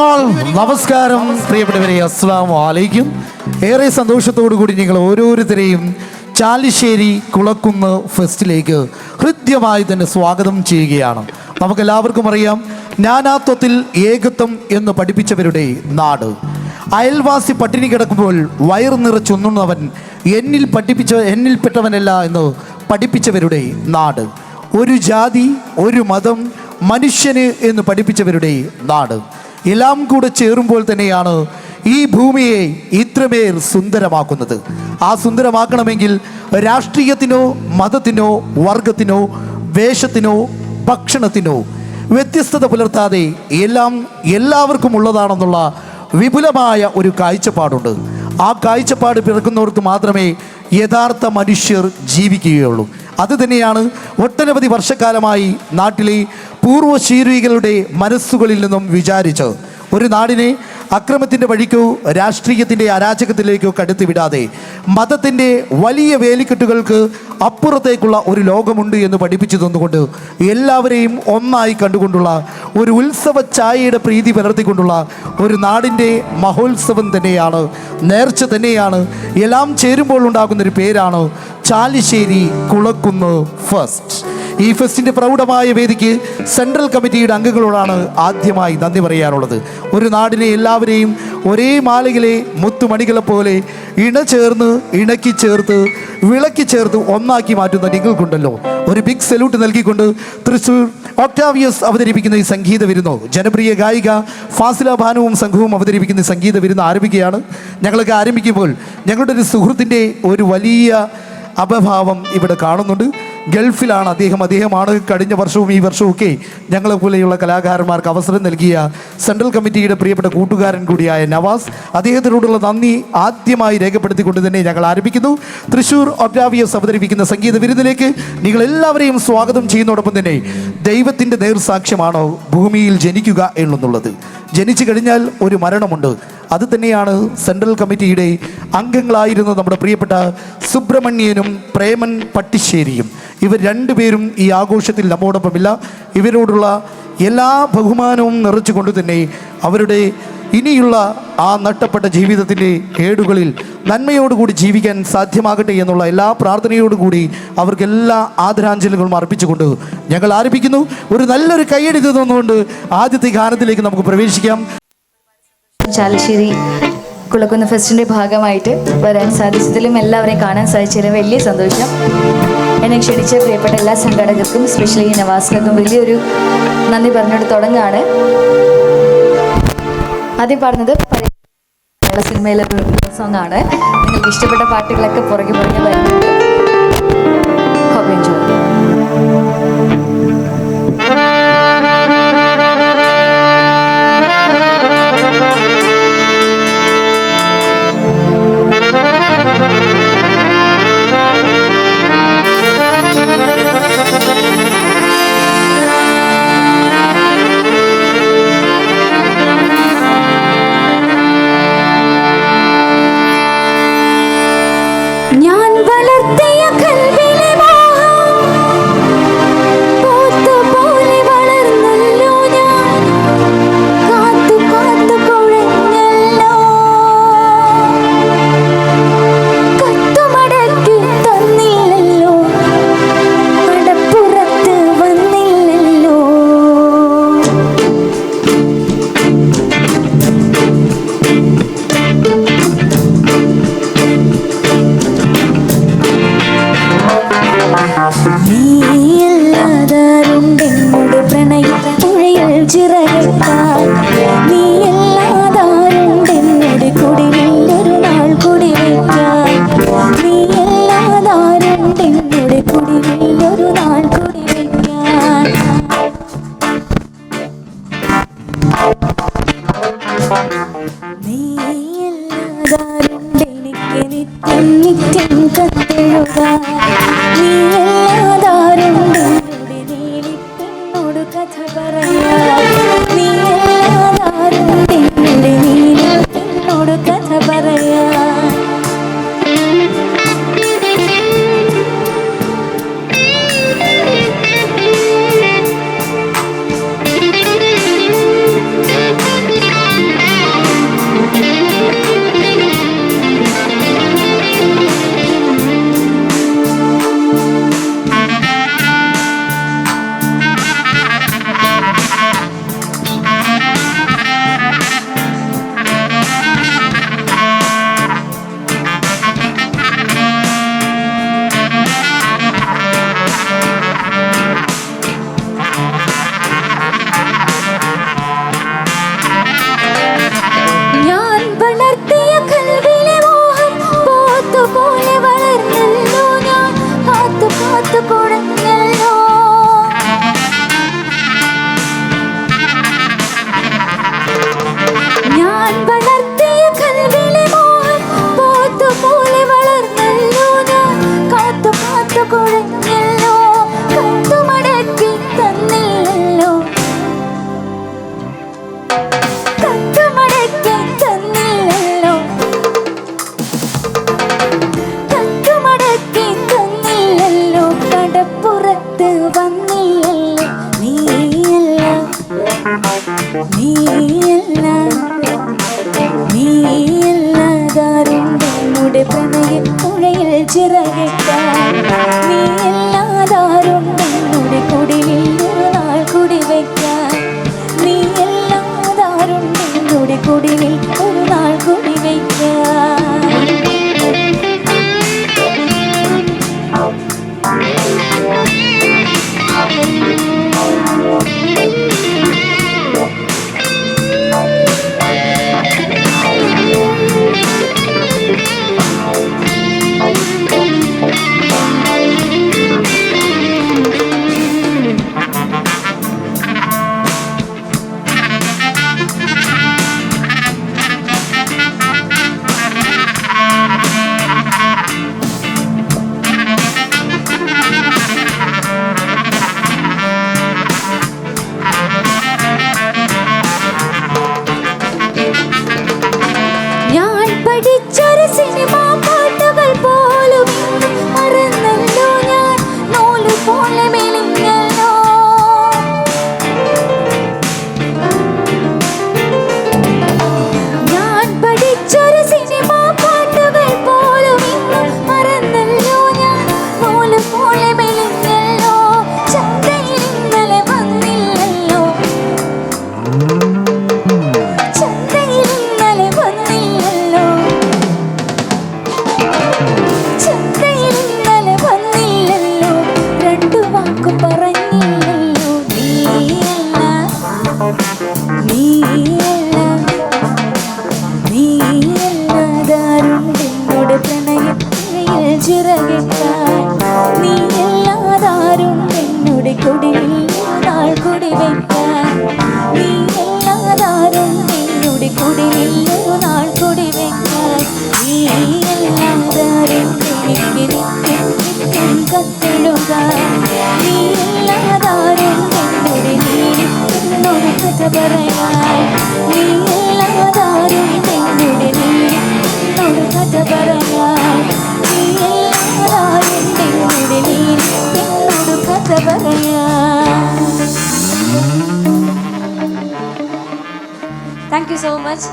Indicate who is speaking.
Speaker 1: നമസ്കാരം പ്രിയപ്പെട്ടവരെ അസ്സാം വാലിക്കും ഏറെ സന്തോഷത്തോടു കൂടി നിങ്ങൾ ഓരോരുത്തരെയും ചാലിശ്ശേരി കുളക്കുന്ന് ഫെസ്റ്റിലേക്ക് ഹൃദ്യമായി തന്നെ സ്വാഗതം ചെയ്യുകയാണ്. നമുക്കെല്ലാവർക്കും അറിയാം നാനാത്വത്തിൽ ഏകത്വം എന്ന് പഠിപ്പിച്ചവരുടെ നാട്. അയൽവാസി പട്ടിണി കിടക്കുമ്പോൾ വയർ നിറച്ചൊന്നുന്നവൻ എന്നിൽ പഠിപ്പിച്ച എന്നിൽപ്പെട്ടവനല്ല എന്ന് പഠിപ്പിച്ചവരുടെ നാട്. ഒരു ജാതി ഒരു മതം മനുഷ്യന് എന്ന് പഠിപ്പിച്ചവരുടെ നാട്. എല്ലാം കൂടെ ചേരുമ്പോൾ തന്നെയാണ് ഈ ഭൂമിയെ ഇത്രമേൽ സുന്ദരമാക്കുന്നത്. ആ സുന്ദരമാക്കണമെങ്കിൽ രാഷ്ട്രീയത്തിനോ മതത്തിനോ വർഗത്തിനോ വേഷത്തിനോ ഭക്ഷണത്തിനോ വ്യത്യസ്തത പുലർത്താതെ എല്ലാം എല്ലാവർക്കും ഉള്ളതാണെന്നുള്ള വിപുലമായ ഒരു കാഴ്ചപ്പാടുണ്ട്. ആ കാഴ്ചപ്പാട് പിറക്കുന്നവർക്ക് മാത്രമേ യഥാർത്ഥ മനുഷ്യർ ജീവിക്കുകയുള്ളൂ. അത് തന്നെയാണ് ഒട്ടനവധി വർഷക്കാലമായി നാട്ടിലെ പൂർവശീരികളുടെ മനസ്സുകളിൽ നിന്നും വിചാരിച്ചത്. ഒരു നാടിനെ അക്രമത്തിന്റെ വഴിക്കോ രാഷ്ട്രീയത്തിന്റെ അരാജകത്തിലേക്കോ കടത്തിവിടാതെ മതത്തിന്റെ വലിയ വേലിക്കെട്ടുകൾക്ക് അപ്പുറത്തേക്കുള്ള ഒരു ലോകമുണ്ട് എന്ന് പഠിപ്പിച്ചു തന്നുകൊണ്ട് എല്ലാവരെയും ഒന്നായി കണ്ടുകൊണ്ടുള്ള ഒരു ഉത്സവ ഛായയുടെ പ്രീതി പുലർത്തിക്കൊണ്ടുള്ള ഒരു നാടിന്റെ മഹോത്സവം തന്നെയാണ് നേർച്ച തന്നെയാണ്. എല്ലാം ചേരുമ്പോൾ ഉണ്ടാകുന്നൊരു പേരാണ് ചാലിശ്ശേരി കുളക്കുന്ന് ഫസ്റ്റ്. ഈ ഫെസ്റ്റിന്റെ പ്രൗഢമായ വേദിക്ക് സെൻട്രൽ കമ്മിറ്റിയുടെ അംഗങ്ങളോടാണ് ആദ്യമായി നന്ദി പറയാനുള്ളത്. ഒരു നാടിനെ എല്ലാവരെയും ഒരേ മാലയിലെ മുത്തുമണികളെ പോലെ ഇണചേർന്ന് ഇണക്കി ചേർത്ത് വിളക്കി ചേർത്ത് ഒന്നാക്കി മാറ്റുന്ന നിങ്ങൾക്കുണ്ടല്ലോ. ഒരു ബിഗ് സല്യൂട്ട് നൽകിക്കൊണ്ട് തൃശ്ശൂർ ഒക്ടാവിയസ് അവതരിപ്പിക്കുന്ന ഈ സംഗീത വിരുന്നോ ജനപ്രിയ ഗായിക ഫാസില ഭാനുവും സംഘവും അവതരിപ്പിക്കുന്ന സംഗീത വിരുന്ന് ആരംഭിക്കുകയാണ്. ഞങ്ങളൊക്കെ ആരംഭിക്കുമ്പോൾ ഞങ്ങളുടെ ഒരു സുഹൃത്തിന്റെ ഒരു വലിയ അപഭാവം ഇവിടെ കാണുന്നുണ്ട്. ഗൾഫിലാണ് അദ്ദേഹം. അദ്ദേഹമാണ് കഴിഞ്ഞ വർഷവും ഈ വർഷവും ഒക്കെ ഞങ്ങളെ പോലെയുള്ള കലാകാരന്മാർക്ക് അവസരം നൽകിയ സെൻട്രൽ കമ്മിറ്റിയുടെ പ്രിയപ്പെട്ട കൂട്ടുകാരൻ കൂടിയായ നവാസ്. അദ്ദേഹത്തിനോടുള്ള നന്ദി ആദ്യമായി രേഖപ്പെടുത്തിക്കൊണ്ട് തന്നെ ഞങ്ങൾ ആരംഭിക്കുന്നു. തൃശൂർ ഒബ്രാവിയസ് അവതരിപ്പിക്കുന്ന സംഗീത വിരുന്നിലേക്ക് നിങ്ങൾ എല്ലാവരെയും സ്വാഗതം ചെയ്യുന്നതോടൊപ്പം തന്നെ ദൈവത്തിന്റെ നേർസാക്ഷ്യമാണോ ഭൂമിയിൽ ജനിക്കുക എന്നുള്ളത്. ജനിച്ചു കഴിഞ്ഞാൽ ഒരു മരണമുണ്ട്. അത് തന്നെയാണ് സെൻട്രൽ കമ്മിറ്റിയുടെ അംഗങ്ങളായിരുന്ന നമ്മുടെ പ്രിയപ്പെട്ട സുബ്രഹ്മണ്യനും പ്രേമൻ പട്ടിശ്ശേരിയും. ഇവർ രണ്ടുപേരും ഈ ആഘോഷത്തിൽ നമ്മോടൊപ്പമില്ല. ഇവരോടുള്ള എല്ലാ ബഹുമാനവും നിറച്ചുകൊണ്ട് തന്നെ അവരുടെ ഇനിയുള്ള ആ നഷ്ടപ്പെട്ട ജീവിതത്തിന്റെ ഏടുകളിൽ നന്മയോടുകൂടി ജീവിക്കാൻ സാധ്യമാകട്ടെ എന്നുള്ള എല്ലാ പ്രാർത്ഥനയോടുകൂടി അവർക്ക് എല്ലാ ആദരാഞ്ജലികളും അർപ്പിച്ചുകൊണ്ട് ഞങ്ങൾ ആരംഭിക്കുന്നു. ഒരു നല്ലൊരു കൈയടി തന്നുകൊണ്ട് ആദ്യത്തെ ഗാനത്തിലേക്ക് നമുക്ക് പ്രവേശിക്കാം.
Speaker 2: ചാലശ്ശേരി കുളക്കുന്ന് ഫെസ്റ്റിന്റെ ഭാഗമായിട്ട് വരാൻ സാധിച്ചതിലും എല്ലാവരെയും കാണാൻ സാധിച്ചതിലും വലിയ സന്തോഷം. എന്നെ ക്ഷണിച്ച പ്രിയപ്പെട്ട എല്ലാ സംഘാടകർക്കും സ്പെഷ്യലി നവാസ്കർക്കും വലിയൊരു നന്ദി പറഞ്ഞുകൊണ്ട് തുടങ്ങാണ്. ആദ്യം പറഞ്ഞത് സിനിമയിലെ സോങ്ങാണ് നിങ്ങൾക്ക് ഇഷ്ടപ്പെട്ട പാട്ടുകളൊക്കെ പുറകെ പുറകെ വരുന്നുണ്ട്.
Speaker 3: Anjir പഠിച്ചൊരു സിനിമ പ്രണയത്തിരയിൽ നീ എല്ലാതാരും എന്നോട് കുടിലിൽ നാൾ കുടി വയ്ക്കാൻ നീയല്ലാതാരുണ്ട് എന്നോട് കുടിലിൽ ഒരു നാൾ കുടി വയ്ക്കാൻ എനിക്ക് നിത്യം കത്തിടുക. എന്നോട് നീ എന്നോട് കഥ എന്നോട് നീ എന്നോട് നീ എന്നോട് കഥ പറയാൻ. Thank you so much